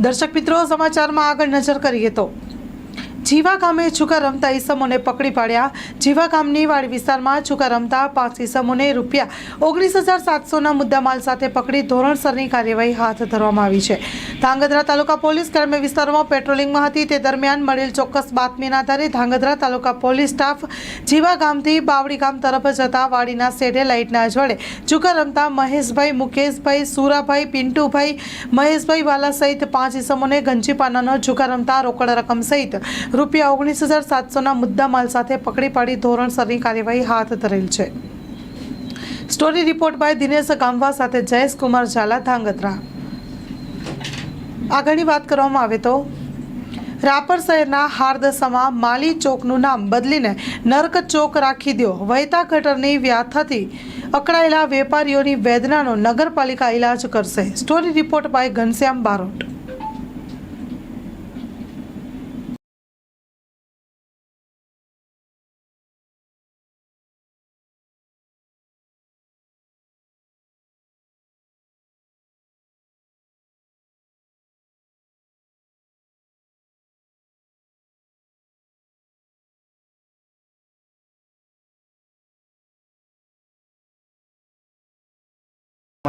દર્શક મિત્રો, સમાચારમાં આગળ નજર કરીએ તો જીવા ગામે છુકા રમતા ઈસમોને પકડી પાડ્યા. જીવા ગામની વાડી વિસ્તારમાં છુકા રમતા પાંચ ઈસમોને રૂપિયા ઓગણીસ હજાર સાતસોના મુદ્દામાલ સાથે પકડી ધોરણસરની કાર્યવાહી હાથ ધરવામાં આવી છે. ધાંગધ્રા તાલુકા પોલીસ ગ્રામ્ય વિસ્તારોમાં પેટ્રોલિંગમાં હતી. તે દરમિયાન મળેલ ચોક્કસ બાતમીના આધારે ધાંગધ્રા તાલુકા પોલીસ સ્ટાફ જીવા ગામથી બાવડી ગામ તરફ જતા વાડીના સેટેલાઇટના અજવાળે છુકા રમતા મહેશભાઈ, મુકેશભાઈ, સુરાભાઈ, પિન્ટુભાઈ, મહેશભાઈ વાલા સહિત પાંચ ઇસમોને ગંજીપાનાનો ઝુકા રમતા રોકડ રકમ સહિત રૂપિયા ઓગણીસ હજાર સાતસોના મુદ્દામાલ સાથે પકડી પાડી ધોરણસરની કાર્યવાહી હાથ ધરેલ છે. Story report by Dinesh Gamva સાથે જયેશ કુમાર ઝાલા ધાંગધ્રા. આગળની વાત કરવામાં આવે તો, રાપર શહેરના હાર્દસામાં માલી ચોકનું નામ બદલીને નર્ક ચોક રાખી દો વહેતા ગટરની વ્યાથાથી અકળાયેલા વેપારીઓની વેદનાનો નગરપાલિકા ઇલાજ કરશે. Story report by Ghanshyam Barot.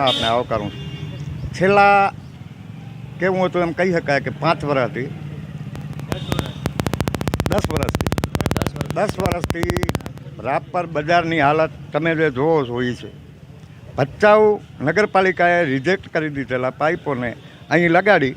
માં આપને આવકારું છેલ્લા કેવું હતું એમ કહી શકાય કે પાંચ વર્ષથી, દસ વર્ષથી દસ વર્ષથી રાપર બજારની હાલત તમે જે જોવો છો એ છે. ભચાઉ નગરપાલિકાએ રિજેક્ટ કરી દીધેલા પાઇપોને અહીં લગાડી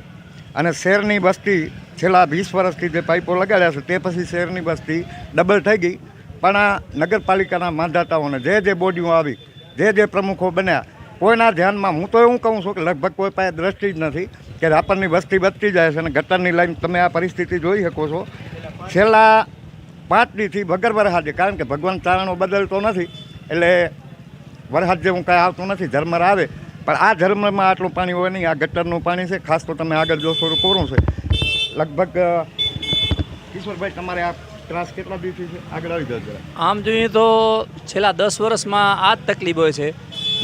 અને શહેરની વસ્તી છેલ્લા વીસ વર્ષથી જે પાઇપો લગાડ્યા છે તે પછી શહેરની વસ્તી ડબલ થઈ ગઈ. પણ આ નગરપાલિકાના માંધાતાઓને જે જે બોડીઓ આવી, જે જે પ્રમુખો બન્યા કોઈના ધ્યાનમાં, હું તો એવું કહું છું કે લગભગ કોઈ પાસે દ્રષ્ટિ જ નથી કે રાપરની વસ્તી વધતી જાય છે અને ગટરની લાઈન તમે આ પરિસ્થિતિ જોઈ શકો છો. છેલ્લા પાંચ દીથી વગર વરસાદે કારણ કે ભગવાન ચારણો બદલતો નથી, એટલે વરસાદ જેવું કાંઈ આવતું નથી ધર્મર આવે. પણ આ ધર્મમાં આટલું પાણી હોય નહીં, આ ગટરનું પાણી છે, ખાસ તો તમે આગળ જોશો તો કોરું છે. લગભગ કિશોરભાઈ, તમારે આ ત્રાસ કેટલા દિવસથી છે? આગળ આવી જજો આમ જોઈએ તો છેલ્લા દસ વર્ષમાં આ જ તકલીફ હોય છે.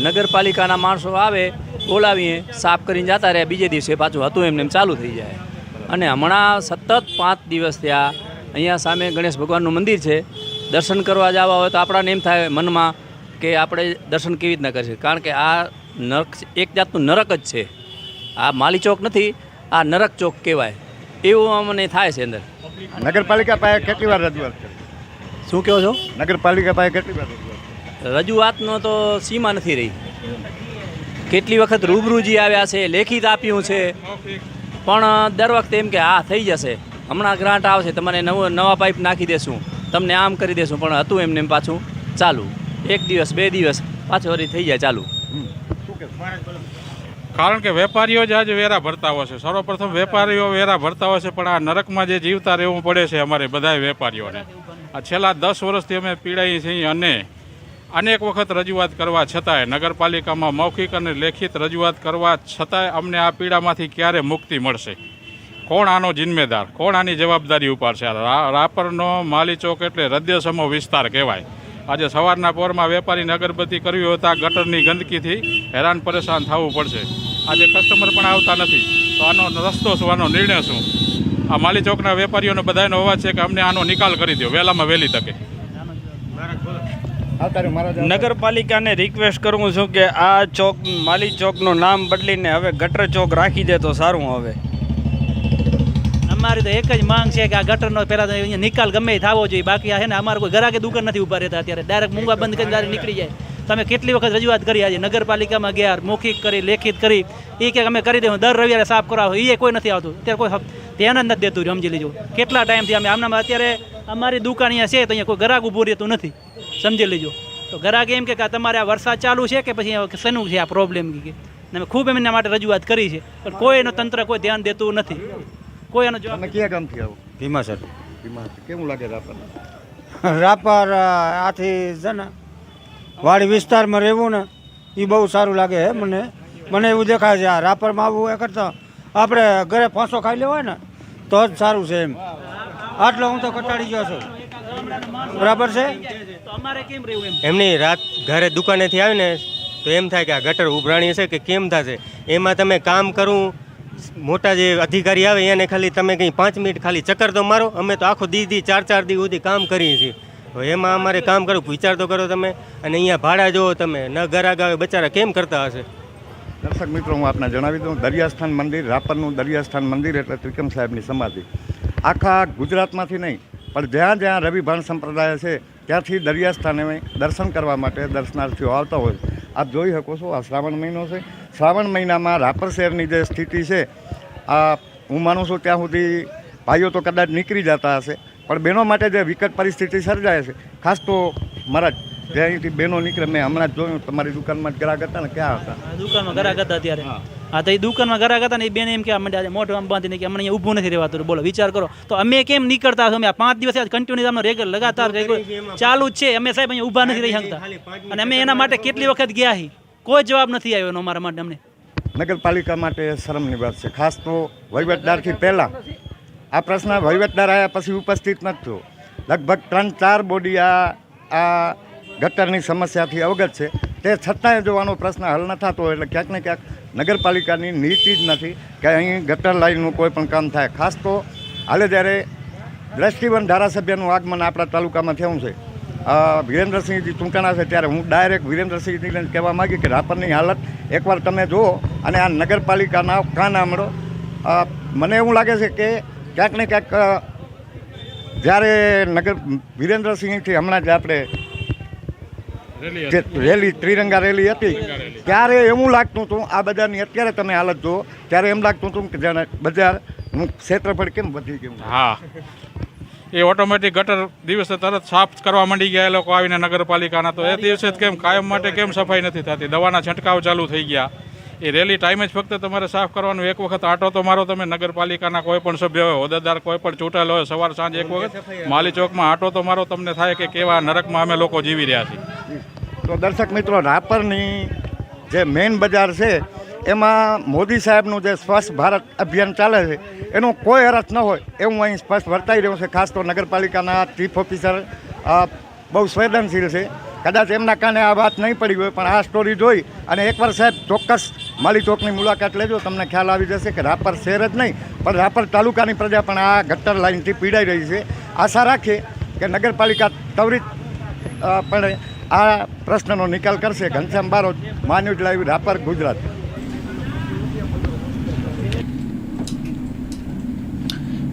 નગરપાલિકાના માણસો આવે બોલાવીએ સાફ કરીને જતા રહે બીજે દિવસે પાછું હતું એમને એમ ચાલુ થઈ જાય. અને હમણાં સતત પાંચ દિવસ થયા અહીંયા સામે ગણેશ ભગવાનનું મંદિર છે. દર્શન કરવા જવા હોય તો આપણાને એમ થાય મનમાં કે આપણે દર્શન કેવી રીતના કરીશું? કારણ કે આ નરક એક જાતનું નરક જ છે. આ માલી ચોક નથી આ નરક ચોક કહેવાય. એવું અમને થાય છે અંદર. નગરપાલિકા પાસે કેટલી વાર રજૂઆત કરી? શું કહો છો? નગરપાલિકા પાસે કેટલી વાર? રજૂઆતનો તો સીમા નથી રહી. કેટલી વખત રૂબરૂજી આવ્યા છે, લેખિત આપ્યું છે. પણ દર વખતે એમ કે, હા, થઈ જશે. હમણાં ગ્રાન્ટ આવશે, તમારે નવો, નવા પાઇપ નાખી દેશું. તમને આમ કરી દેશું. પણ હતું એમને એમ પાછું, ચાલુ. એક દિવસ, બે દિવસ, પાછું વળી થઈ જાય ચાલુ. કારણ કે વેપારીઓ જ આજે વેરા ભરતા હોય છે. સર્વપ્રથમ વેપારીઓ વેરા ભરતા હોય છે, પણ આ નરકમાં જે જીવતા રહેવું પડે છે અમારે બધાય વેપારીઓને. આ છેલ્લા દસ વર્ષથી અમે પીડાઈએ છીએ અને અનેક વખત રજૂઆત કરવા છતાંય નગરપાલિકામાં મૌખિક અને લેખિત રજૂઆત કરવા છતાંય અમને આ પીડામાંથી ક્યારે મુક્તિ મળશે? કોણ આનો જિમ્મેદાર? કોણ આની જવાબદારી ઉપાડશે? રાપરનો માલી ચોક એટલે હૃદયસમો વિસ્તાર કહેવાય. આજે સવારના પોરમાં વેપારીને અગરબત્તી કરવી હોય તો આ ગટરની ગંદકીથી હેરાન પરેશાન થવું પડશે. આજે કસ્ટમર પણ આવતા નથી. તો આનો રસ્તો શું? આનો નિર્ણય શું? આ માલી ચોકના વેપારીઓનો બધાનો અવાજ છે કે અમને આનો નિકાલ કરી દો વહેલામાં વહેલી તકે. નગરપાલિકાને રિક્વેસ્ટ કરું છું કે આ ચોક માલી ચોકનું નામ બદલીને હવે ગટર ચોક રાખી દે તો સારું હવે. અમારી તો એક જ માંગ છે કે આ ગટરનો પહેલા તો અહીંયા નિકાલ ગમે થવો જોઈએ. બાકી આ છે ને અમારે કોઈ ઘરાકે દુકાન નથી ઊભા રહેતા અત્યારે. ડાયરેક્ટ મૂંગા બંધ કરીને ડાયરેક્ટ નીકળી જાય. તમે કેટલી વખત રજૂઆત કરી આજે? નગરપાલિકામાં ગયા મૌખિક કરી લેખિત કરી. એ કે અમે કરી દઉં દર રવિવારે સાફ કરાવો. એ કોઈ નથી આવતું. અત્યારે કોઈ ધ્યાન જ નથી દેતું સમજી લીજો. કેટલા ટાઈમથી અમે આમનામાં અત્યારે અમારી દુકાન અહીંયા છે તો અહીંયા કોઈ ગ્રાહક ઊભું રહેતું નથી. સમજી લેજો. તો ગ્રાહક એમ કે કે આ તમારે આ વરસાદ ચાલુ છે કે પછી આ શેનું છે આ પ્રોબ્લેમ કે અમે ખૂબ એમના માટે રજૂઆત કરી છે. પણ કોઈ એનો તંત્ર કોઈ ધ્યાન દેતું નથી. કોઈ એનો જવાબ ક્યાં ગામથી આવો? ધીમા સર. ભીમાથી. કેવું લાગે રાપર? રાપર આથી છે ને વાડી વિસ્તારમાં રહેવું ને એ બહુ સારું લાગે હે મને. મને એવું દેખાય છે આ રાપરમાં આવવું એ કરતાં આપણે ઘરે ફાંસો ખાઈ લેવાય ને તો જ સારું છે એમ. આટલો હું તો કટાડી ગયો છું. બરાબર છે? તો અમારે કેમ રહેવું એમ? એમની રાત ઘરે દુકાનેથી આવીને તો એમ થાય કે આ ગટર ઉભરાણી છે કે કેમ થશે? એમાં તમે કામ કરવું મોટા જે અધિકારી આવે એને ખાલી તમે કંઈ પાંચ મિનિટ ખાલી ચક્કર તો મારો અમે તો આખો દી દી ચાર ચાર દી સુધી કામ કરીએ છીએ. હવે એમાં અમારે કામ કરવું વિચાર તો કરો તમે. અને અહીંયા ભાડા જોવો તમે ન ગરાગ આવે બચારા કેમ કરતા હશે? દર્શક મિત્રો હું આપને જણાવી દઉં દરિયાસ્થાન મંદિર રાપરનું દરિયાસ્થાન મંદિર એટલે ત્રિકમ સાહેબની સમાધિ. આખા ગુજરાતમાંથી નહીં પણ જ્યાં જ્યાં રવિભાણ સંપ્રદાય છે ત્યાંથી દરિયા સ્થાને દર્શન કરવા માટે દર્શનાર્થીઓ આવતા હોય આપ જોઈ શકો છો આ શ્રાવણ મહિનો છે. શ્રાવણ મહિનામાં રાપર શહેરની જે સ્થિતિ છે આ હું માનું છું ત્યાં સુધી ભાઈઓ તો કદાચ નીકળી જતા હશે પણ બહેનો માટે જે વિકટ પરિસ્થિતિ સર્જાય છે ખાસ તો મારા જે અહીંથી બહેનો નીકળે મેં હમણાં જ જોયું તમારી દુકાનમાં જ ગ્રાહક હતા ને ક્યાં હતા? દુકાનમાં ગ્રાહક હતા અત્યારે. હા તો એ દુકાનમાં ઘરા હતા ને એ બેન એમ કે મને મોઢું આમ બાંધીને કે અમને અહીંયા ઊભું નથી રહેવાતું. બોલો વિચાર કરો. તો અમે કેમ નીકળતા અમે આ પાંચ દિવસ કન્ટિન્યુ અમને રેગ્યુલર લગાતાર ચાલુ જ છે. અમે સાહેબ અહીંયા ઊભા નથી રહી શકતા અને અમે એના માટે કેટલી વખત ગયા હી? કોઈ જવાબ નથી આવ્યો એનો અમારા માટે અમને. નગરપાલિકા માટે શરમની વાત છે. ખાસ તો વહીવટદારથી પહેલાં આ પ્રશ્ન વહીવટદાર આવ્યા પછી ઉપસ્થિત નથી થયો લગભગ ત્રણ ચાર બોડી આ આ ગટરની સમસ્યાથી અવગત છે. તે છતાંય જો આનો પ્રશ્ન હલ ન થતો એટલે ક્યાંક ને ક્યાંક નગરપાલિકાની નીતિ જ નથી કે અહીં ગટર લાઇનનું કોઈ પણ કામ થાય. ખાસ તો હાલે જ્યારે દ્રષ્ટિવન ધારાસભ્યનું આગમન આપણા તાલુકામાં થયું છે. વિરેન્દ્રસિંહજી ચૂંટાણા છે ત્યારે હું ડાયરેક્ટ વિરેન્દ્રસિંહજીને કહેવા માગી કે રાપરની હાલત એકવાર તમે જુઓ અને આ નગરપાલિકાના કાન આમળો મને એવું લાગે છે કે ક્યાંક ને ક્યાંક જ્યારે નગર વિરેન્દ્રસિંહથી હમણાં જ આપણે જે રેલી ત્રિરંગા રેલી હતી. ત્યારે એવું લાગતું હતું આ બધાની અત્યારે તમે હાલત જુઓ ત્યારે એમ લાગતું હતું કે જાણે બજાર ક્ષેત્રફળ કેમ વધી ગયું? હા. એ ઓટોમેટિક ગટર દિવસે તરત સાફ કરવા માંડી ગયા એ લોકો આવીને નગરપાલિકાના તો એ દિવસે જ કેમ કાયમ માટે કેમ સફાઈ નથી થતી? દવાના છંટકાવ ચાલુ થઈ ગયા. એ રેલી ટાઈમે જ ફક્ત તમારે સાફ કરવાનું એક વખત આટો તો મારો તમે નગરપાલિકાના કોઈ પણ સભ્ય હોય હોદ્દેદાર કોઈ પણ ચૂંટાયેલો હોય સવાર સાંજ એક વખત માલી ચોકમાં આટો તો મારો તમને થાય કે કેવા નરકમાં અમે લોકો જીવી રહ્યા છીએ. તો દર્શક મિત્રો, રાપરની જે મેઇન બજાર છે, એમાં મોદી સાહેબનું જે સ્વચ્છ ભારત અભિયાન ચાલે છે, એનો કોઈ અર્થ ન હોય, એવું અહીં સ્પષ્ટ વર્તાઈ રહ્યું છે. ખાસ તો નગરપાલિકાના ચીફ ઓફિસર બહુ સંવેદનશીલ છે. કદાચ એમના કારણે આ વાત નહીં પડી હોય, પણ આ સ્ટોરી જોઈ અને એકવાર સાહેબ ચોક્કસ માલી ચોકની મુલાકાત લેજો, તમને ખ્યાલ આવી જશે કે રાપર શહેર જ નહીં, પણ રાપર તાલુકાની પ્રજા પણ આ ગટર લાઇનથી પીડાઈ રહી છે. આશા રાખીએ કે નગરપાલિકા ત્વરિત પણ આ પ્રશ્નનો નિકાલ કરશે ઘનશ્યામ બારોટ માન્યુજ લાઈવ રાપર ગુજરાત.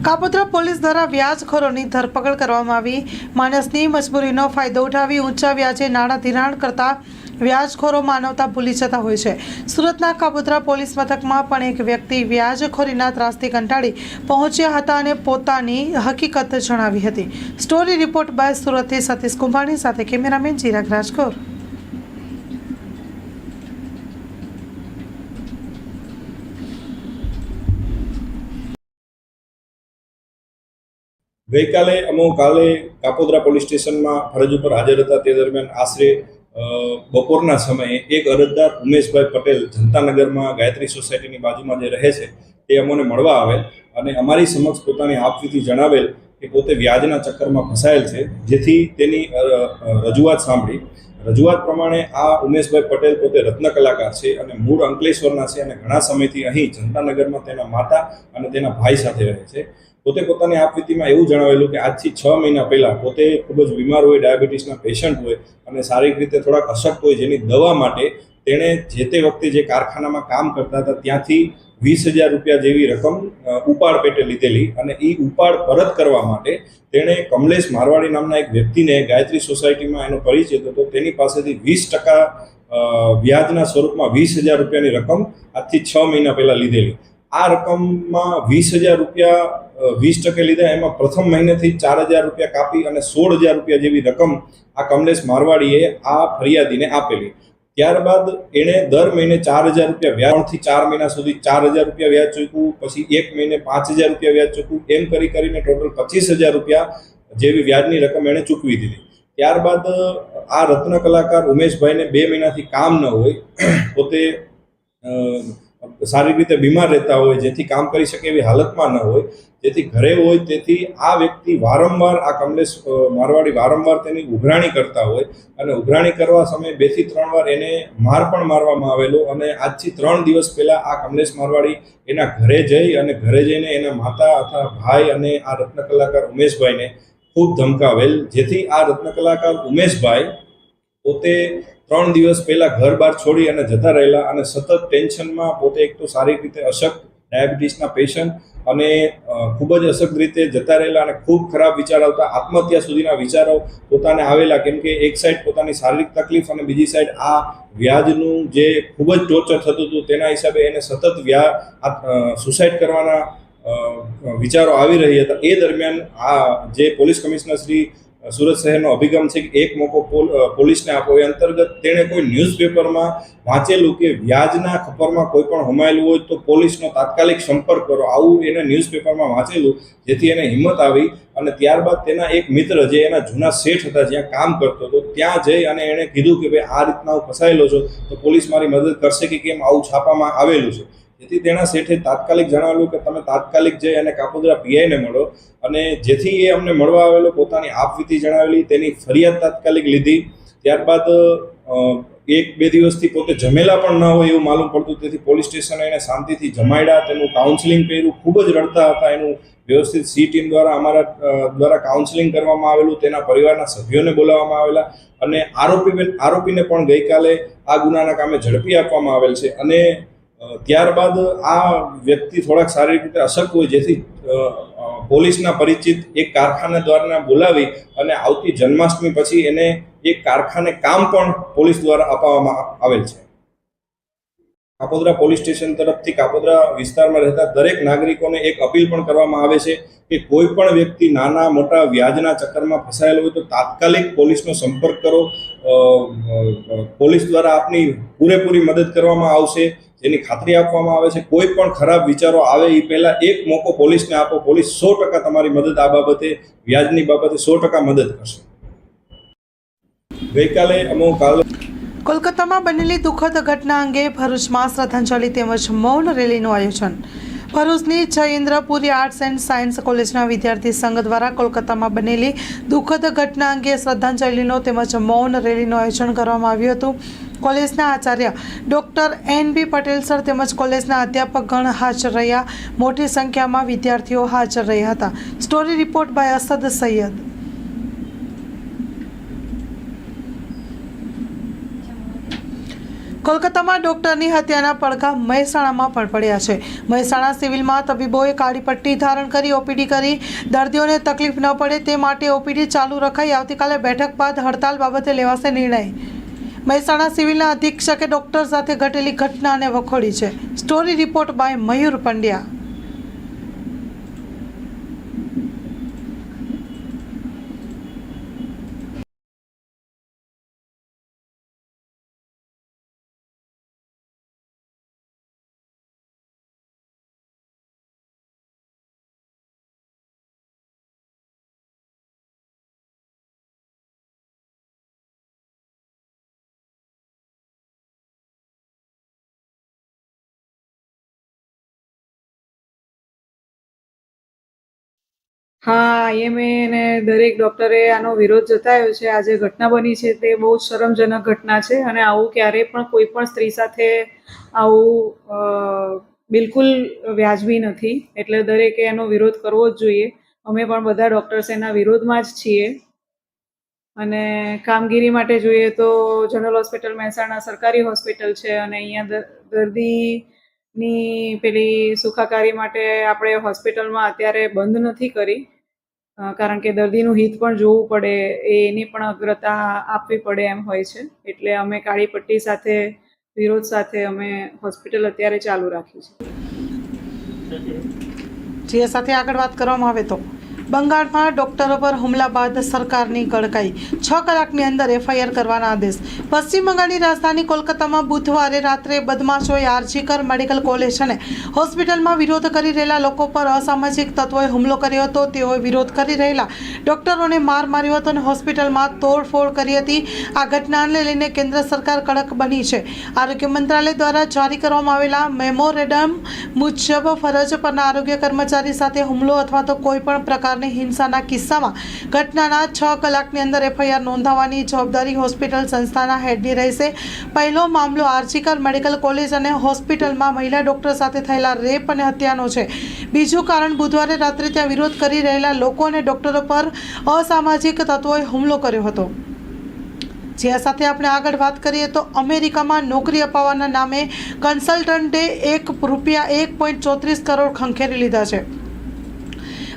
કાપોદ્રા પોલીસ દ્વારા વ્યાજખોરોની ધરપકડ કરવામાં આવી. માણસની મજબૂરીનો ફાયદો ઉઠાવી ઊંચા વ્યાજે નાણાં ધિરાણ કરતા વ્યાજખોરો માનવતા ભૂલી જતા હોય છે. સુરતના કાપોદ્રા પોલીસ મથકમાં પણ એક વ્યક્તિ વ્યાજખોરીના ત્રાસથી કંટાળી પહોંચ્યા હતા અને પોતાની હકીકત જણાવી હતી. સ્ટોરી રિપોર્ટ બાય સુરતથી સતીશ કુંભાણી સાથે કેમેરામેન ચિરાગ રાજકોર. ગઈકાલે અમો કાલે કાપોદ્રા પોલીસ સ્ટેશનમાં ફરજ ઉપર હાજર હતા. તે દરમિયાન આશરે બપોરના સમયે એક અરજદાર ઉમેશભાઈ પટેલ જનતાનગરમાં ગાયત્રી સોસાયટીની બાજુમાં જે રહે છે, તે અમોને મળવા આવેલ અને અમારી સમક્ષ પોતાની આપવીથી જણાવેલ કે પોતે વ્યાજના ચક્કરમાં ફસાયેલ છે, જેથી તેની રજૂઆત સાંભળી. રજૂઆત પ્રમાણે આ ઉમેશભાઈ પટેલ પોતે રત્ન કલાકાર છે અને મૂળ અંકલેશ્વરના છે અને ઘણા સમયથી અહીં જનતાનગરમાં તેના માતા અને તેના ભાઈ સાથે રહે છે. પોતે પોતાની આપવીતીમાં એવું જણાવેલું કે આજથી છ મહિના પહેલાં પોતે ખૂબ જ બીમાર હોય, ડાયાબિટીસના પેશન્ટ હોય અને શારીરિક રીતે થોડાક અશક્ત હોય જેની દવા માટે તેણે જે તે વખતે જે કારખાનામાં કામ કરતા હતા ત્યાંથી વીસ હજાર રૂપિયા જેવી રકમ ઉપાડ પેટે લીધેલી અને એ ઉપાડ પરત કરવા માટે તેણે કમલેશ મારવાડી નામના એક વ્યક્તિને ગાયત્રી સોસાયટીમાં એનો પરિચય હતો તેની પાસેથી વીસ ટકા વ્યાજના સ્વરૂપમાં વીસ હજાર રૂપિયાની રકમ આજથી છ મહિના પહેલાં લીધેલી. આ રકમમાં વીસ હજાર રૂપિયા વીસ ટકે લીધા, એમાં પ્રથમ મહિનેથી ચાર હજાર રૂપિયા કાપી અને સોળ હજાર રૂપિયા જેવી રકમ આ કમલેશ મારવાડીએ આ ફરિયાદીને આપેલી. ત્યારબાદ એણે દર મહિને ચાર હજાર રૂપિયા વ્યાજથી ચાર મહિના સુધી ચાર હજાર રૂપિયા વ્યાજ ચૂકવું, પછી એક મહિને પાંચ હજાર રૂપિયા વ્યાજ ચૂકવું, એમ કરી કરીને ટોટલ પચીસ હજાર રૂપિયા જેવી વ્યાજની રકમ એણે ચૂકવી દીધી. ત્યારબાદ આ રત્ન કલાકાર ઉમેશભાઈને બે મહિનાથી કામ ન હોય, પોતે સારી રીતે બીમાર રહેતા હોય, જેથી કામ કરી શકે એવી હાલતમાં ન હોય, જેથી ઘરે હોય તેથી આ વ્યક્તિ વારંવાર આ કમલેશ મારવાડી વારંવાર તેની ઉઘરાણી કરતા હોય અને ઉઘરાણી કરવા સમયે બેથી ત્રણ વાર એને માર પણ મારવામાં આવેલો અને આજથી ત્રણ દિવસ પહેલા આ કમલેશ મારવાડી એના ઘરે જઈ અને ઘરે જઈને એના માતા અથવા ભાઈ અને આ રત્ન કલાકાર ઉમેશભાઈને ખૂબ ધમકાવેલ, જેથી આ રત્ન કલાકાર ઉમેશભાઈ પોતે ત્રણ દિવસ પહેલા ઘર બહાર છોડી અને જતા રહેલા અને સતત ટેન્શનમાં પોતે એક તો શારીરિક રીતે અશક્ત, ડાયાબિટીસના પેશન્ટ અને ખૂબ જ અશક્ત રીતે જતા રહેલા અને ખૂબ ખરાબ વિચાર આવતા આત્મહત્યા સુધીના વિચારો પોતાને આવેલા. કેમ કે એક સાઈડ પોતાની શારીરિક તકલીફ અને બીજી સાઈડ આ વ્યાજનું જે ખૂબ જ ટોર્ચર થતું હતું તેના હિસાબે એને સતત વ્યા સુસાઇડ કરવાના વિચારો આવી રહ્યા હતા. એ દરમિયાન આ જે પોલીસ કમિશનર શ્રી સુરત શહેરનો અભિગમ છે કે એક મોકો પોલીસને આપો એ અંતર્ગત તેણે કોઈ ન્યૂઝપેપરમાં વાંચેલું કે વ્યાજના ખપરમાં કોઈ પણ હોમાયેલું હોય તો પોલીસનો તાત્કાલિક સંપર્ક કરો. આવું એને ન્યૂઝપેપરમાં વાંચેલું, જેથી એને હિંમત આવી અને ત્યારબાદ તેના એક મિત્ર જે એના જૂના શેઠ હતા જ્યાં કામ કરતો હતો, ત્યાં જઈ અને એણે કીધું કે, ભાઈ, આ રીતના હું ફસાયેલો છું, તો પોલીસ મારી મદદ કરશે કે કેમ આવું છાપામાં આવેલું છે? જેથી તેના શેઠે તાત્કાલિક જણાવેલું કે તમે તાત્કાલિક જઈ અને કાપોદરા પીઆઈને મળો. અને જેથી એ અમને મળવા આવેલો, પોતાની આપવીતી જણાવેલી, તેની ફરિયાદ તાત્કાલિક લીધી. ત્યારબાદ એક, બે દિવસથી પોતે જમેલા પણ ન હોય એવું માલુમ પડતું. તેથી પોલીસ સ્ટેશને એને શાંતિથી જમાડ્યા તેનું કાઉન્સિલિંગ કર્યું. ખૂબ જ રડતા હતા એનું વ્યવસ્થિત સી ટીમ દ્વારા, અમારા દ્વારા કાઉન્સિલિંગ કરવામાં આવેલું. તેના પરિવારના સભ્યોને બોલાવવામાં આવેલા. અને આરોપી આરોપીને પણ ગઈકાલે આ ગુનાના કામે ઝડપી આપવામાં આવેલ છે. અને ત્યારબાદ આ વ્યક્તિ થોડાક સારી રીતે અશક્ત હોય, જેથી પોલીસના પરિચિત એક કારખાના દ્વારા બોલાવી અને આવતી જન્માષ્ટમી પછી એને એક કારખાને કામ પણ પોલીસ દ્વારા અપાવવામાં આવેલ છે. કાપોદ્રા પોલીસ સ્ટેશન તરફથી કાપોદ્રા વિસ્તારમાં રહેતા દરેક નાગરિકોને એક અપીલ પણ કરવામાં આવે છે કે કોઈ પણ વ્યક્તિ નાના, મોટા વ્યાજના ચક્કરમાં ફસાયેલો હોય તો તાત્કાલિક પોલીસનો સંપર્ક કરો. પોલીસ દ્વારા આપની પૂરેપૂરી મદદ કરવામાં આવશે. જેની ખાતરી આપવામાં આવે છે, કોઈ પણ ખરાબ વિચારો આવે એ પહેલા એક મોકો પોલીસને આપો, પોલીસ સો ટકા તમારી મદદ આ બાબતે, વ્યાજની બાબતે સો ટકા મદદ કરશે. ગઈકાલે અમુક કાલે કોલકાતામાં બનેલી દુઃખદ ઘટના અંગે ભરૂચમાં શ્રદ્ધાંજલિ તેમજ મૌન રેલીનું આયોજન. ભરૂચની જયેન્દ્રપુરી આર્ટ્સ એન્ડ સાયન્સ કોલેજના વિદ્યાર્થી સંઘ દ્વારા કોલકાતામાં બનેલી દુઃખદ ઘટના અંગે શ્રદ્ધાંજલિનો તેમજ મૌન રેલીનું આયોજન કરવામાં આવ્યું હતું. કોલેજના Acharya doctor N B Patel sir તેમજ કોલેજના અધ્યાપકગણ હાજર રહ્યા. મોટી સંખ્યામાં વિદ્યાર્થીઓ હાજર રહ્યા હતા. Story report by Asad Sayyed. કોલકાતામાં ડોક્ટરની હત્યાના પડઘા મહેસાણામાં પણ પડ્યા છે. મહેસાણા સિવિલમાં તબીબોએ કાળી પટ્ટી ધારણ કરી, ઓપીડી કરી. દર્દીઓને તકલીફ ન પડે તે માટે ઓપીડી ચાલુ રખાઈ આવતીકાલે બેઠક બાદ હડતાલ બાબતે લેવાશે નિર્ણય. મહેસાણા સિવિલના અધિક્ષકે ડોક્ટર સાથે ઘટેલી ઘટનાને વખોડી છે. Story report by Mayur Pandya. હા આઈએમએ અને દરેક ડૉક્ટરે આનો વિરોધ જતાવ્યો છે. આ જે ઘટના બની છે તે બહુ જ શરમજનક ઘટના છે અને આવું ક્યારેય પણ કોઈ પણ સ્ત્રી સાથે આવું બિલકુલ વ્યાજબી નથી. એટલે દરેકે એનો વિરોધ કરવો જ જોઈએ. અમે પણ બધા ડૉક્ટર્સ એના વિરોધમાં જ છીએ. અને કામગીરી માટે જોઈએ તો જનરલ હોસ્પિટલ મહેસાણા સરકારી હોસ્પિટલ છે અને અહીંયા દ- દર્દીની પેલી સુખાકારી માટે આપણે હોસ્પિટલમાં અત્યારે બંધ નથી કરી. કારણ કે દર્દીનું હિત પણ જોવું પડે એની પણ અગ્રતા આપવી પડે એમ હોય છે. એટલે અમે કાળી પટ્ટી સાથે, વિરોધ સાથે અમે હોસ્પિટલ અત્યારે ચાલુ રાખી છે. જે સાથે આગળ વાત કરવામાં આવે તો? બંગાળમાં ડોક્ટરો પર હુમલા બાદ સરકારની કડકાઈ છ કલાકની અંદર એફઆઈઆર કરવાના આદેશ. પશ્ચિમ બંગાળની રાજધાની કોલકાતામાં બુધવારે રાત્રે બદમાશોએ આરજીકર મેડિકલ કોલેજ અને હોસ્પિટલમાં વિરોધ કરી રહેલા લોકો પર અસામાજિક તત્વોએ હુમલો કર્યો હતો. તેઓએ વિરોધ કરી રહેલા ડોક્ટરોને માર માર્યો હતો અને હોસ્પિટલમાં તોડફોડ કરી હતી. આ ઘટનાને લઈને કેન્દ્ર સરકાર કડક બની છે. આરોગ્ય મંત્રાલય દ્વારા જારી કરવામાં આવેલા મેમોરેડમ મુજબ ફરજ પરના આરોગ્ય કર્મચારી સાથે હુમલો અથવા તો કોઈ પણ પ્રકારની હિંસાના કિસ્સામાં ઘટનાના છ કલાકની અંદર એફઆઈઆર નોંધાવવાની જવાબદારી હોસ્પિટલ સંસ્થાના હેડની રહેશે. પહેલો મામલો આરજીકર મેડિકલ કોલેજ અને હોસ્પિટલમાં મહિલા ડોક્ટર સાથે થયેલા રેપ અને હત્યાનો છે. બીજું કારણ બુધવારે રાત્રે ત્યાં વિરોધ કરી રહેલા લોકો અને ડોક્ટરો પર અસામાજિક તત્વોએ હુમલો કર્યો હતો. જ્યાં સાથે આપણે આગળ વાત કરીએ તો અમેરિકામાં નોકરી અપાવવાના નામે કન્સલ્ટન્ટે એક રૂપિયા એક પોઈન્ટ ચોત્રીસ કરોડ ખંખેરી લીધા છે.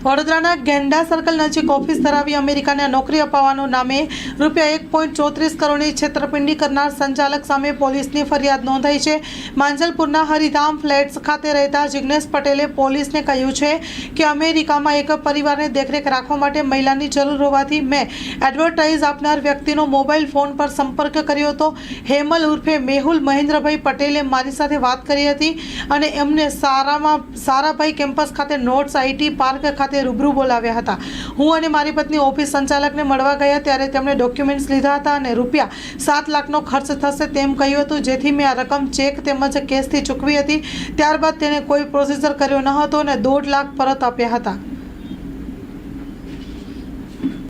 વડોદરાના ગેંડા સર્કલ નજીક ઓફિસ ધરાવી અમેરિકાને નોકરી અપાવવાનું નામે રૂપિયા એક પોઈન્ટ ચોત્રીસ કરોડની છેતરપિંડી કરનાર સંચાલક સામે પોલીસની ફરિયાદ નોંધાઈ છે. માંજલપુરના હરિધામ ફ્લેટ્સ ખાતે રહેતા જિગ્નેશ પટેલે પોલીસને કહ્યું છે કે અમેરિકામાં એક પરિવારને દેખરેખ રાખવા માટે મહિલાની જરૂર હોવાથી મેં એડવર્ટાઇઝ આપનાર વ્યક્તિનો મોબાઈલ ફોન પર સંપર્ક કર્યો હતો. હેમલ ઉર્ફે મેહુલ મહેન્દ્રભાઈ પટેલે મારી સાથે વાત કરી હતી અને એમને સારામાં સારાભાઈ કેમ્પસ ખાતે નોટ્સ આઈટી પાર્ક ખાતે રૂબરૂ બોલાવ્યા હતા. હું અને મારી પત્ની ઓફિસ સંચાલકને મળવા ગયા ત્યારે તેમણે ડોક્યુમેન્ટ્સ લીધા હતા અને રૂપિયા સાત લાખનો ખર્ચ થશે તેમ કહ્યું હતું, જેથી મેં આ રકમ ચેક તેમજ કેશથી ચૂકવી હતી. ત્યારબાદ તેણે કોઈ પ્રોસીજર કર્યો ન હતો અને દોઢ લાખ પરત આપ્યા હતા.